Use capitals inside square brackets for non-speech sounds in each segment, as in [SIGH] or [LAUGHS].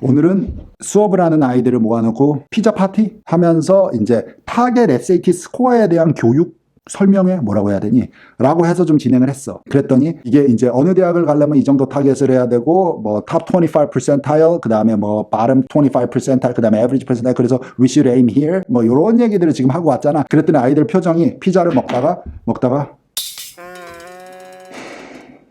오늘은 수업을 하는 아이들을 모아놓고 피자 파티 하면서 이제 타겟 SAT 스코어에 대한 교육 설명회 뭐라고 해야 되니? 라고 해서 좀 진행을 했어. 그랬더니 이게 이제 어느 대학을 가려면 이 정도 타겟을 해야 되고 뭐탑 25 percentile 그다음에 뭐 bottom 25 percentile 그다음에 average percentile 그래서 we should aim here 뭐 이런 얘기들을 지금 하고 왔잖아. 그랬더니 아이들 표정이 피자를 먹다가 먹다가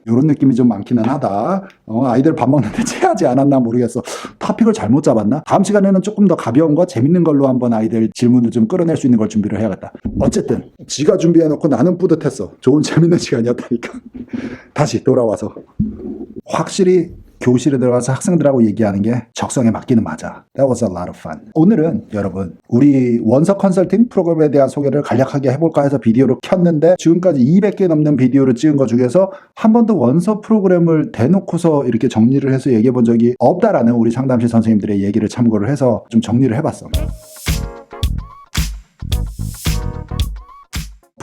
이런 느낌이 좀 많기는 하다. 어, 아이들 밥 먹는데 [LAUGHS] 체하지 않았나 모르겠어. 토픽을 잘못 잡았나? 다음 시간에는 조금 더 가벼운 거, 재밌는 걸로 한번 아이들 질문을 좀 끌어낼 수 있는 걸 준비를 해야겠다. 어쨌든 지가 준비해놓고 나는 뿌듯했어. 좋은 재밌는 시간이었다니까. [LAUGHS] 다시 돌아와서 확실히 교실에 들어가서 학생들하고 얘기하는 게 적성에 맞기는 맞아. That was a lot of fun. 오늘은 여러분 우리 원서 컨설팅 프로그램에 대한 소개를 간략하게 해볼까 해서 비디오를 켰는데 지금까지 200개 넘는 비디오를 찍은 것 중에서 한 번도 원서 프로그램을 대놓고서 이렇게 정리를 해서 얘기해 본 적이 없다라는 우리 상담실 선생님들의 얘기를 참고를 해서 좀 정리를 해봤어.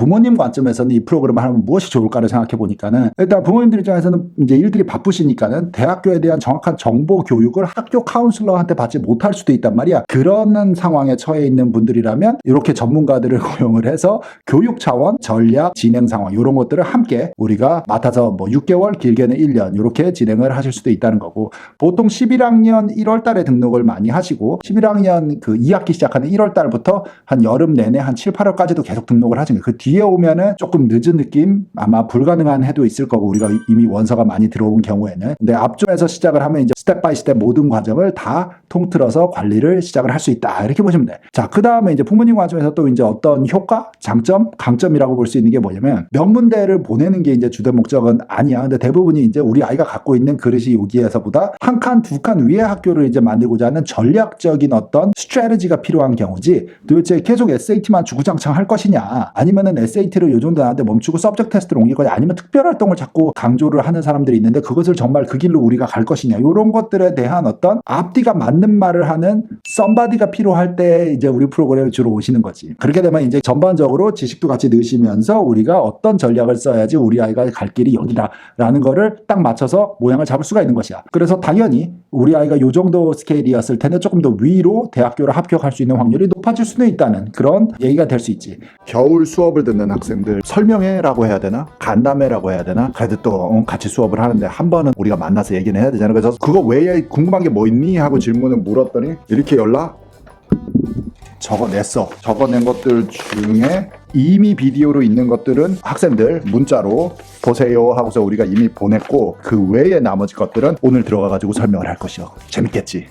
부모님 관점에서는 이 프로그램을 하면 무엇이 좋을까를 생각해 보니까는 일단 부모님들 입장에서는 이제 일들이 바쁘시니까는 대학교에 대한 정확한 정보 교육을 학교 카운슬러한테 받지 못할 수도 있단 말이야. 그런 상황에 처해 있는 분들이라면 이렇게 전문가들을 [LAUGHS] 고용을 해서 교육 차원, 전략, 진행 상황 이런 것들을 함께 우리가 맡아서 뭐 6개월, 길게는 1년 이렇게 진행을 하실 수도 있다는 거고 보통 11학년 1월 달에 등록을 많이 하시고 11학년 그 2학기 시작하는 1월 달부터 한 여름 내내 한 7, 8월까지도 계속 등록을 하시는 거예요. 그 뒤에 오면은 조금 늦은 느낌 아마 불가능한 해도 있을 거고 우리가 이미 원서가 많이 들어온 경우에는 근데 앞쪽에서 시작을 하면 이제 스텝 바이 스텝 모든 과정을 다 통틀어서 관리를 시작을 할 수 있다 이렇게 보시면 돼. 자, 그 다음에 이제 부모님 관점에서 또 이제 어떤 효과, 장점, 강점이라고 볼 수 있는 게 뭐냐면 명문대를 보내는 게 이제 주된 목적은 아니야. 근데 대부분이 이제 우리 아이가 갖고 있는 그릇이 여기에서보다 한 칸, 두 칸 위의 학교를 이제 만들고자 하는 전략적인 어떤 스트레지가 필요한 경우지 도대체 계속 SAT만 주구장창 할 것이냐 아니면은 SAT를 요 정도 나한테 멈추고 서브젝트 테스트를 옮길 거냐 아니면 특별 활동을 자꾸 강조를 하는 사람들이 있는데 그것을 정말 그 길로 우리가 갈 것이냐. 이런 것들에 대한 어떤 앞뒤가 맞는 말을 하는 썸바디가 필요할 때 이제 우리 프로그램에 주로 오시는 거지. 그렇게 되면 이제 전반적으로 지식도 같이 넣으시면서 우리가 어떤 전략을 써야지 우리 아이가 갈 길이 여기다라는 거를 딱 맞춰서 모양을 잡을 수가 있는 것이야. 그래서 당연히 우리 아이가 요 정도 스케일이었을 텐데 조금 더 위로 대학교를 합격할 수 있는 확률이 높아질 수는 있다는 그런 얘기가 될 수 있지. 겨울 수업을 듣는 학생들 설명회라고 해야 되나? 간담회라고 해야 되나? 그래도 또 어, 같이 수업을 하는데 한 번은 우리가 만나서 얘기는 해야 되잖아. 그래서 그거 외에 궁금한 게 뭐 있니? 하고 질문을 물었더니 이렇게 연락 적어냈어. 적어낸 것들 중에 이미 비디오로 있는 것들은 학생들 문자로 보세요 하고서 우리가 이미 보냈고 그 외에 나머지 것들은 오늘 들어가가지고 설명을 할 것이요. 재밌겠지.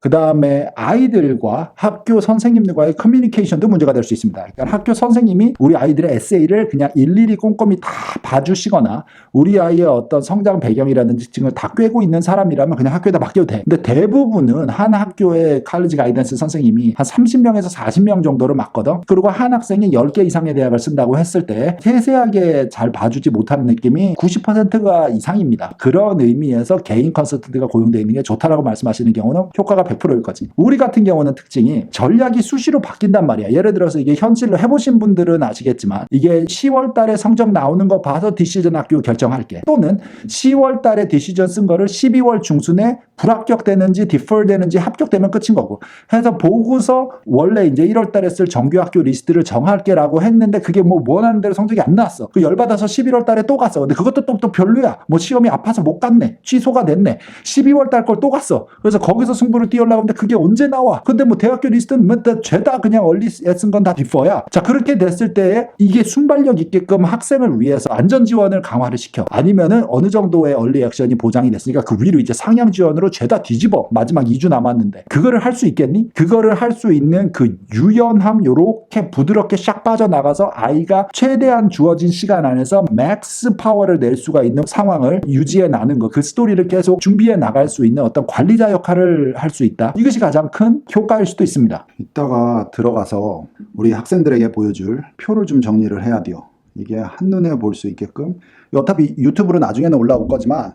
그 다음에 아이들과 학교 선생님들과의 커뮤니케이션도 문제가 될 수 있습니다. 그러니까 학교 선생님이 우리 아이들의 에세이를 그냥 일일이 꼼꼼히 다 봐주시거나 우리 아이의 어떤 성장 배경이라든지 증을 다 꿰고 있는 사람이라면 그냥 학교에다 맡겨도 돼. 근데 대부분은 한 학교의 칼리지 가이던스 선생님이 한 30명에서 40명 정도를 맡거든. 그리고 한 학생이 10개 이상의 대학을 쓴다고 했을 때 세세하게 잘 봐주지 못하는 느낌이 90%가 이상입니다. 그런 의미에서 개인 컨설턴트가 고용되어 있는 게 좋다라고 말씀하시는 경우는 효과가 100%일 거지. 우리 같은 경우는 특징이 전략이 수시로 바뀐단 말이야. 예를 들어서 이게 현실로 해보신 분들은 아시겠지만 이게 10월 달에 성적 나오는 거 봐서 디시전 학교 결정할게. 또는 10월 달에 디시전 쓴 거를 12월 중순에 불합격되는지 디펄 되는지 합격되면 끝인 거고. 해서 보고서 원래 이제 1월 달에 쓸 정규 학교 리스트를 정할게라고 했는데 그게 뭐 원하는 대로 성적이 안 나왔어. 그 열받아서 11월 달에 또 갔어. 근데 그것도 또, 또 별로야. 뭐 시험이 아파서 못 갔네. 취소가 됐네. 12월 달 걸 또 갔어. 그래서 거기서 승부를 띄우려고 하는데 그게 언제 나와? 근데 뭐 대학교 리스트는 뭐 다- 죄다 그냥 얼리 애쓴 건 다 디퍼야. 자, 그렇게 됐을 때 이게 순발력 있게끔 학생을 위해서 안전 지원을 강화를 시켜. 아니면은 어느 정도의 얼리 액션이 보장이 됐으니까 그 위로 이제 상향 지원으로 죄다 뒤집어. 마지막 2주 남았는데. 그거를 할 수 있겠니? 그거를 할 수 있는 그 유연함 요렇게 부드럽게 샥 빠져나가서 아이가 최대한 주어진 시간 안에서 맥스 파워를 낼 수가 있는 상황을 유지해 나는 거. 그 스토리를 계속 준비해 나갈 수 있는 어떤 관리자 역할을 할 수 있다. 이것이 가장 큰 효과일 수도 있습니다. 이따가 들어가서 우리 학생들에게 보여줄 표를 좀 정리를 해야 돼요. 이게 한눈에 볼 수 있게끔. 어차피 유튜브로 나중에는 올라올 거지만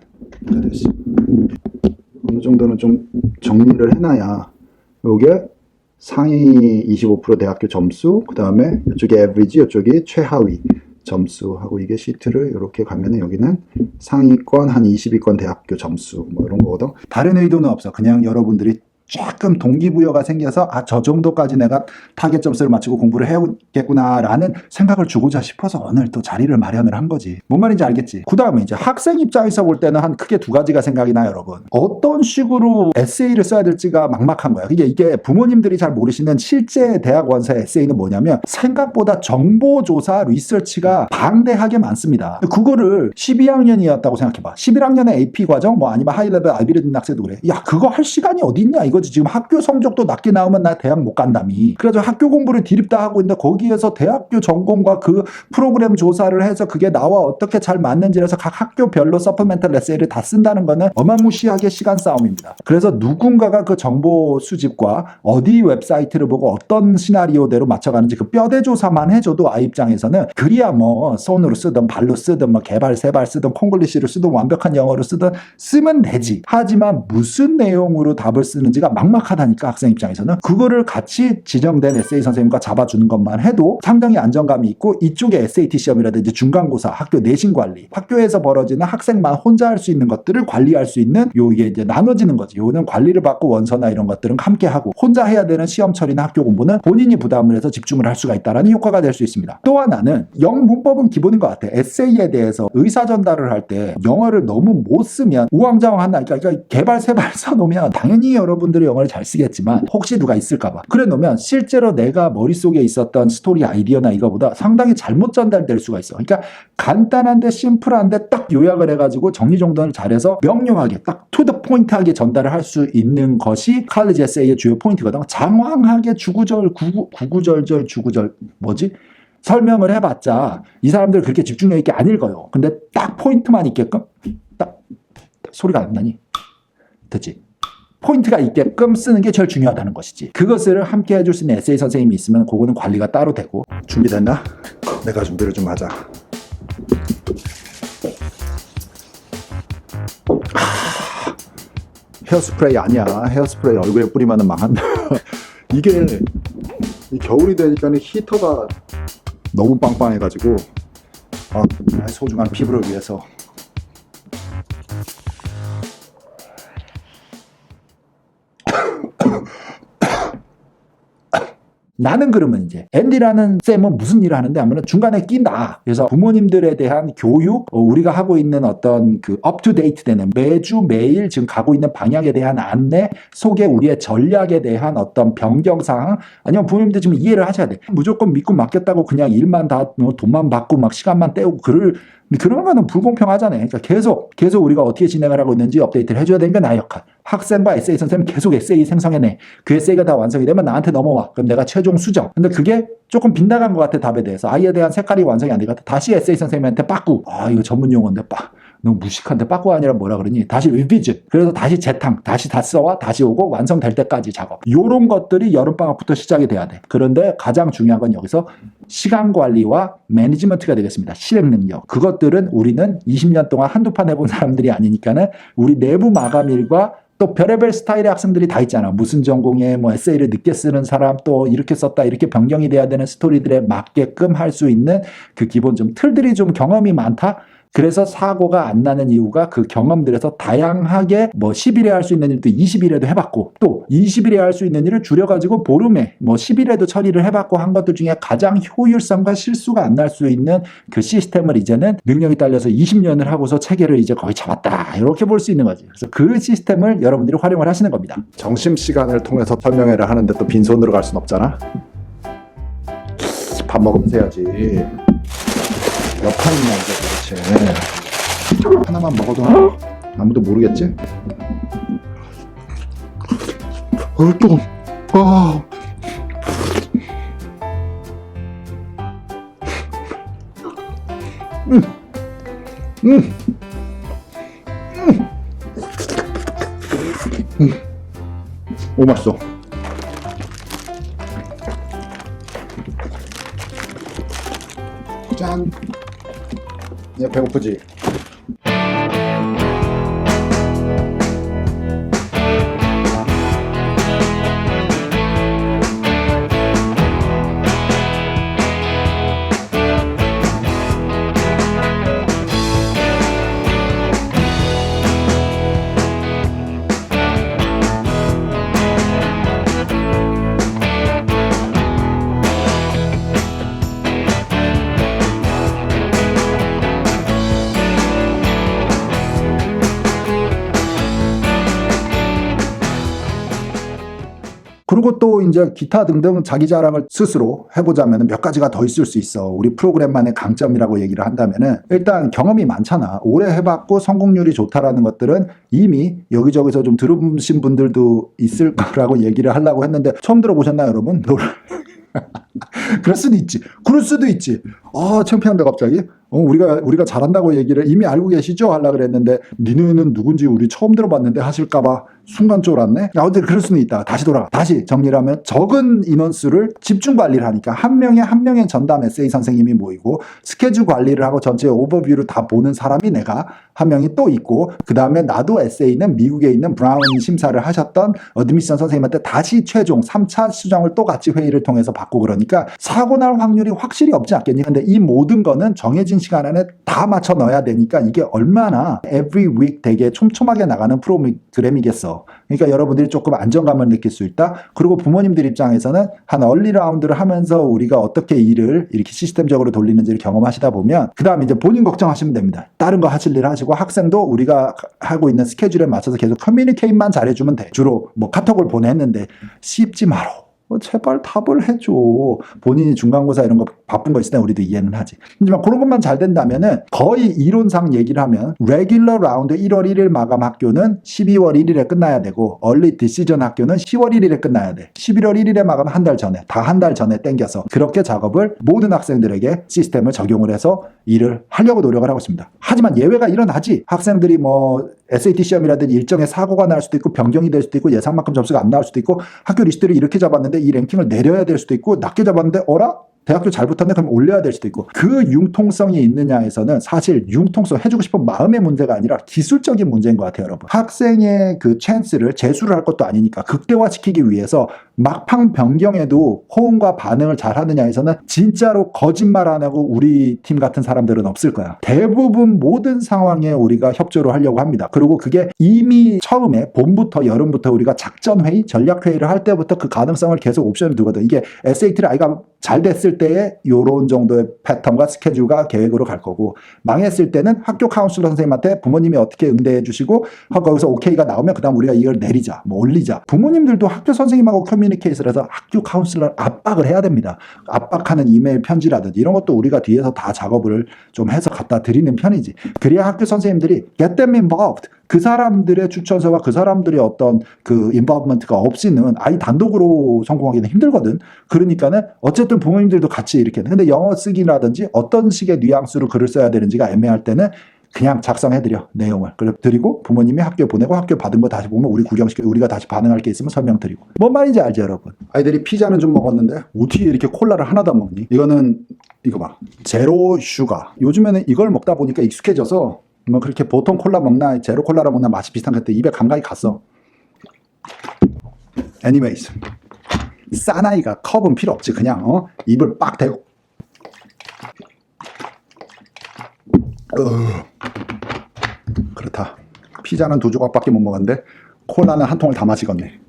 어느 정도는 좀 정리를 해놔야 요게 상위 25% 대학교 점수, 그 다음에 이쪽이 average, 이쪽이 최하위. 점수하고 이게 시트를 이렇게 가면은 여기는 상위권 한 20위권 대학교 점수 뭐 이런 거거든. 다른 의도는 없어. 그냥 여러분들이 조금 동기부여가 생겨서 아 저 정도까지 내가 타겟 점수를 맞추고 공부를 해야겠구나라는 생각을 주고자 싶어서 오늘 또 자리를 마련을 한 거지. 뭔 말인지 알겠지? 그 다음에 이제 학생 입장에서 볼 때는 한 크게 두 가지가 생각이 나 여러분. 어떤 식으로 에세이를 써야 될지가 막막한 거야. 이게 이게 부모님들이 잘 모르시는 실제 대학 원서 에세이는 뭐냐면 생각보다 정보조사 리서치가 방대하게 많습니다. 그거를 12학년이었다고 생각해봐. 11학년의 AP 과정 뭐 아니면 하이레벨 아이비리든 학생도 그래. 야 그거 할 시간이 어딨냐 이거지. 지금 학교 성적도 낮게 나오면 나 대학 못 간다미. 그래서 학교 공부를 디립다 하고 있는데 거기에서 대학교 전공과 그 프로그램 조사를 해서 그게 나와 어떻게 잘 맞는지에서 각 학교별로 서플멘탈 에세이를 다 쓴다는 거는 어마무시하게 시간 싸움입니다. 그래서 누군가가 그 정보 수집과 어디 웹사이트를 보고 어떤 시나리오대로 맞춰가는지 그 뼈대 조사만 해줘도 아이 입장에서는 그리야 뭐 손으로 쓰든 발로 쓰든 뭐 개발 세발 쓰든 콩글리시를 쓰든 완벽한 영어로 쓰든 쓰면 되지. 하지만 무슨 내용으로 답을 쓰는지 가 막막하다니까 학생 입장에서는 그거를 같이 지정된 에세이 선생님과 잡아주는 것만 해도 상당히 안정감이 있고 이쪽에 SAT 시험이라든지 중간고사, 학교 내신 관리, 학교에서 벌어지는 학생만 혼자 할 수 있는 것들을 관리할 수 있는 요 이게 이제 나눠지는 거지. 요는 관리를 받고 원서나 이런 것들은 함께 하고 혼자 해야 되는 시험 처리나 학교 공부는 본인이 부담을 해서 집중을 할 수가 있다라는 효과가 될 수 있습니다. 또 하나는 영 문법은 기본인 것 같아. 에세이에 대해서 의사 전달을 할 때 영어를 너무 못 쓰면 우왕좌왕한다. 그러니까 그러니까 개발 세발 [LAUGHS] 써놓으면 당연히 여러분 들이 영어를 잘 쓰겠지만 혹시 누가 있을까봐 그래 놓으면 실제로 내가 머릿속에 있었던 스토리 아이디어나 이거보다 상당히 잘못 전달될 수가 있어. 그러니까 간단한데 심플한데 딱 요약을 해가지고 정리정돈을 잘해서 명료하게 딱 투더 포인트하게 전달을 할 수 있는 것이 칼리지 에세이의 주요 포인트거든. 장황하게 주구절 구구, 구구절절 주구절 뭐지? 설명을 해봤자 이 사람들 그렇게 집중력 있게 안 읽어요. 근데 딱 포인트만 있게끔 딱 소리가 안 나니? 됐지? 포인트가 있게끔 쓰는 게 제일 중요하다는 것이지. 그것을 함께 해줄 수 있는 에세이 선생님이 있으면 그거는 관리가 따로 되고. 준비됐나? 내가 준비를 좀 하자. 하, 헤어스프레이 아니야. 헤어스프레이 얼굴에 뿌리면 망한다. [LAUGHS] 이게 이 겨울이 되니까 히터가 너무 빵빵해가지고 아, 나의 소중한 피부를 위해서 나는 그러면 이제 앤디라는 쌤은 무슨 일을 하는데 하면 중간에 낀다. 그래서 부모님들에 대한 교육, 어, 우리가 하고 있는 어떤 그 업투데이트 되는 매주 매일 지금 가고 있는 방향에 대한 안내 속에 우리의 전략에 대한 어떤 변경사항 아니면 부모님들 지금 이해를 하셔야 돼. 무조건 믿고 맡겼다고 그냥 일만 다뭐 돈만 받고 막 시간만 때우고 그럴 그런 거는 불공평하잖아요. 그러니까 계속 계속 우리가 어떻게 진행을 하고 있는지 업데이트를 해줘야 되는 게 나의 역할. 학생과 에세이 선생님 계속 에세이 생성해내. 그 에세이가 다 완성이 되면 나한테 넘어와. 그럼 내가 최종 수정. 근데 그게 조금 빗나간 것 같아 답에 대해서 아이에 대한 색깔이 완성이 안 되니까 다시 에세이 선생님한테 빠꾸. 아 이거 전문 용어인데 빠. 너무 무식한데 빠꾸 아니라 뭐라 그러니? 다시 리비즈 그래서 다시 재탕 다시 다 써와 다시 오고 완성될 때까지 작업. 요런 것들이 여름방학부터 시작이 돼야 돼. 그런데 가장 중요한 건 여기서 시간 관리와 매니지먼트가 되겠습니다. 실행 능력. 그것들은 우리는 20년 동안 한두 판 해본 사람들이 아니니까는 우리 내부 마감일과 또 별의별 스타일의 학생들이 다 있잖아. 무슨 전공에 뭐 에세이를 늦게 쓰는 사람 또 이렇게 썼다 이렇게 변경이 돼야 되는 스토리들에 맞게끔 할 수 있는 그 기본 좀 틀들이 좀 경험이 많다. 그래서 사고가 안 나는 이유가 그 경험들에서 다양하게 뭐 10일에 할 수 있는 일도 20일에도 해봤고 또 20일에 할 수 있는 일을 줄여가지고 보름에 뭐 10일에도 처리를 해봤고 한 것들 중에 가장 효율성과 실수가 안 날 수 있는 그 시스템을 이제는 능력이 딸려서 20년을 하고서 체계를 이제 거의 잡았다 이렇게 볼 수 있는 거지. 그래서 그 시스템을 여러분들이 활용을 하시는 겁니다. 점심 시간을 통해서 설명회를 하는데 또 빈손으로 갈 순 없잖아. 밥 먹으면서 해야지. 몇 판이냐 이게 도대체 하나만 먹어도 아무도 모르겠지? 어, 조금 아. 음. 음. 음. 음. 오 맛있어. 짠. 야 배고프지? 그리고 또 이제 기타 등등 자기 자랑을 스스로 해보자면 몇 가지가 더 있을 수 있어. 우리 프로그램만의 강점이라고 얘기를 한다면은 일단 경험이 많잖아. 오래 해봤고 성공률이 좋다라는 것들은 이미 여기저기서 좀 들으신 분들도 있을 [LAUGHS] 거라고 얘기를 하려고 했는데 처음 들어보셨나요, 여러분? [LAUGHS] 그럴 수도 있지. 그럴 수도 있지. 아, 창피한데 갑자기. 어, 우리가 우리가 잘한다고 얘기를 이미 알고 계시죠? 하려 그랬는데 니네는 누군지 우리 처음 들어봤는데 하실까봐 순간 쫄았네. 야, 어쨌든 그럴 수는 있다. 다시 돌아가. 다시 정리를 하면 적은 인원수를 집중 관리를 하니까 한 명에 한 명의 전담 에세이 선생님이 모이고 스케줄 관리를 하고 전체 오버뷰를 다 보는 사람이 내가 한 명이 또 있고 그 다음에 나도 에세이는 미국에 있는 브라운 심사를 하셨던 어드미션 선생님한테 다시 최종 3차 수정을 또 같이 회의를 통해서 받고 그러니까 사고 날 확률이 확실히 없지 않겠니? 근데 이 모든 거는 정해진 시간 안에 다 맞춰 넣어야 되니까 이게 얼마나 every week 되게 촘촘하게 나가는 프로그램이겠어. 그러니까 여러분들이 조금 안정감을 느낄 수 있다. 그리고 부모님들 입장에서는 한 얼리 라운드를 하면서 우리가 어떻게 일을 이렇게 시스템적으로 돌리는지를 경험하시다 보면 그 다음 이제 본인 걱정하시면 됩니다. 다른 거 하실 일 하시고 학생도 우리가 하고 있는 스케줄에 맞춰서 계속 커뮤니케이트만 잘해주면 돼. 주로 뭐 카톡을 보냈는데 씹지 마라. 뭐 제발 답을 해줘. 본인이 중간고사 이런 거 바쁜 거 있으면 우리도 이해는 하지. 하지만 그런 것만 잘 된다면은 거의 이론상 얘기를 하면 레귤러 라운드 1월 1일 마감 학교는 12월 1일에 끝나야 되고 얼리 디시전 학교는 10월 1일에 끝나야 돼. 11월 1일에 마감 한 달 전에 다 한 달 전에 땡겨서 그렇게 작업을 모든 학생들에게 시스템을 적용을 해서 일을 하려고 노력을 하고 있습니다. 하지만 예외가 일어나지. 학생들이 뭐 SAT 시험이라든지 일정에 사고가 날 수도 있고 변경이 될 수도 있고 예상만큼 점수가 안 나올 수도 있고 학교 리스트를 이렇게 잡았는데 이 랭킹을 내려야 될 수도 있고 낮게 잡았는데 어라? 대학교 잘 붙었네? 그럼 올려야 될 수도 있고 그 융통성이 있느냐에서는 사실 융통성 해주고 싶은 마음의 문제가 아니라 기술적인 문제인 것 같아요 여러분. 학생의 그 찬스를 재수를 할 것도 아니니까 극대화시키기 위해서 막판 변경에도 호응과 반응을 잘 하느냐에서는 진짜로 거짓말 안 하고 우리 팀 같은 사람들은 없을 거야. 대부분 모든 상황에 우리가 협조를 하려고 합니다. 그리고 그게 이미 처음에 봄부터 여름부터 우리가 작전회의 전략회의를 할 때부터 그 가능성을 계속 옵션을 두거든. 이게 SAT를 아이가 잘 됐을 때에 요런 정도의 패턴과 스케줄과 계획으로 갈 거고 망했을 때는 학교 카운슬러 선생님한테 부모님이 어떻게 응대해 주시고 거기서 오케이가 나오면 그다음 우리가 이걸 내리자 뭐 올리자. 부모님들도 학교 선생님하고 커뮤 니케이션을 해서 학교 카운슬러 압박을 해야 됩니다 압박하는 이메일 편지라든지 이런 것도 우리가 뒤에서 다 작업을 좀 해서 갖다 드리는 편이지 그래야 학교 선생님들이 get them involved 그 사람들의 추천서와 그 사람들의 어떤 그 인바우먼트가 없이는 아이 단독으로 성공하기는 힘들거든. 그러니까는 어쨌든 부모님들도 같이 이렇게. 근데 영어 쓰기라든지 어떤 식의 뉘앙스로 글을 써야 되는지가 애매할 때는 그냥 작성해드려 내용을. 그래 드리고 부모님이 학교 보내고 학교 받은 거 다시 보면 우리 구경시켜 우리가 다시 반응할 게 있으면 설명드리고. 뭔 말인지 알죠 여러분? 아이들이 피자는 좀 먹었는데 어떻게 이렇게 콜라를 하나도 안 먹니? 이거는 이거 봐. 제로 슈가. 요즘에는 이걸 먹다 보니까 익숙해져서 뭐 그렇게 보통 콜라 먹나 제로 콜라라 먹나 맛이 비슷한 것 같아. 입에 감각이 갔어. Anyways. 사나이가 컵은 필요 없지 그냥 어? 입을 빡 대고 그렇다. 피자는 두 조각밖에 못 먹었는데 콜라는 한 통을 다 마시겠네.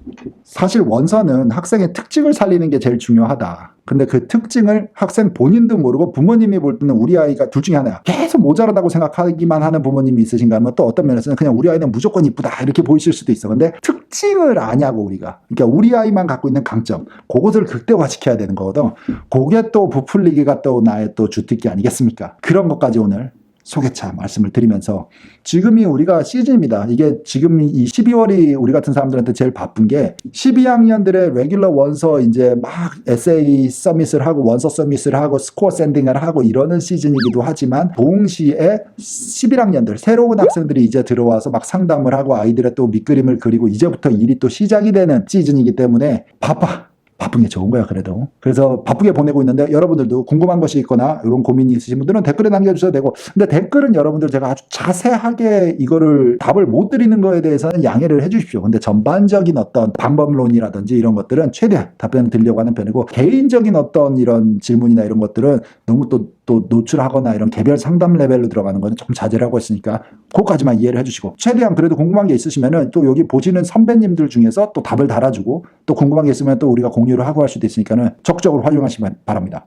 사실 원서는 학생의 특징을 살리는 게 제일 중요하다. 근데 그 특징을 학생 본인도 모르고 부모님이 볼 때는 우리 아이가 둘 중에 하나야. 계속 모자라다고 생각하기만 하는 부모님이 있으신가 하면 또 어떤 면에서는 그냥 우리 아이는 무조건 이쁘다 이렇게 보이실 수도 있어. 근데 특징을 아냐고 우리가. 그러니까 우리 아이만 갖고 있는 강점. 그것을 극대화시켜야 되는 거거든. 그게 또 부풀리기가 또 나의 또 주특기 아니겠습니까? 그런 것까지 오늘 소개차 말씀을 드리면서 지금이 우리가 시즌입니다. 이게 지금 이 12월이 우리 같은 사람들한테 제일 바쁜 게 12학년들의 레귤러 원서 이제 막 에세이 서밋을 하고 원서 서밋을 하고 스코어 샌딩을 하고 이러는 시즌이기도 하지만 동시에 11학년들 새로운 학생들이 이제 들어와서 막 상담을 하고 아이들의 또 밑그림을 그리고 이제부터 일이 또 시작이 되는 시즌이기 때문에 바빠. 바쁜 게 좋은 거야 그래도. 그래서 바쁘게 보내고 있는데 여러분들도 궁금한 것이 있거나 이런 고민이 있으신 분들은 댓글에 남겨주셔도 되고 근데 댓글은 여러분들 제가 아주 자세하게 이거를 답을 못 드리는 거에 대해서는 양해를 해주십시오. 근데 전반적인 어떤 방법론이라든지 이런 것들은 최대한 답변을 드리려고 하는 편이고 개인적인 어떤 이런 질문이나 이런 것들은 너무 또또 노출하거나 이런 개별 상담 레벨로 들어가는 거는 조금 자제를 하고 있으니까 그거까지만 이해를 해주시고 최대한 그래도 궁금한 게 있으시면은 또 여기 보시는 선배님들 중에서 또 답을 달아주고 또 궁금한 게 있으면 또 우리가 공유를 하고 할 수도 있으니까는 적극적으로 활용하시기 바랍니다.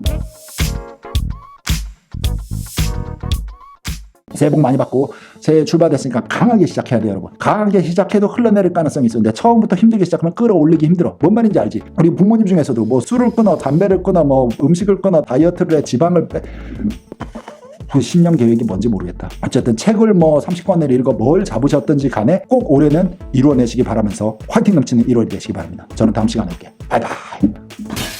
새해 복 많이 받고 새해 출발됐으니까 강하게 시작해야 돼요 여러분 강하게 시작해도 흘러내릴 가능성이 있었는데 처음부터 힘들게 시작하면 끌어올리기 힘들어 뭔 말인지 알지 우리 부모님 중에서도 뭐 술을 끊어 담배를 끊어 뭐 음식을 끊어 다이어트를 해 지방을 빼그 신년 계획이 뭔지 모르겠다. 어쨌든 책을 뭐 30권을 읽어 뭘 잡으셨든지 간에 꼭 올해는 이루어내시기 바라면서 화이팅 넘치는 1월이 되시기 바랍니다. 저는 다음 시간에 올게요. 바이바이.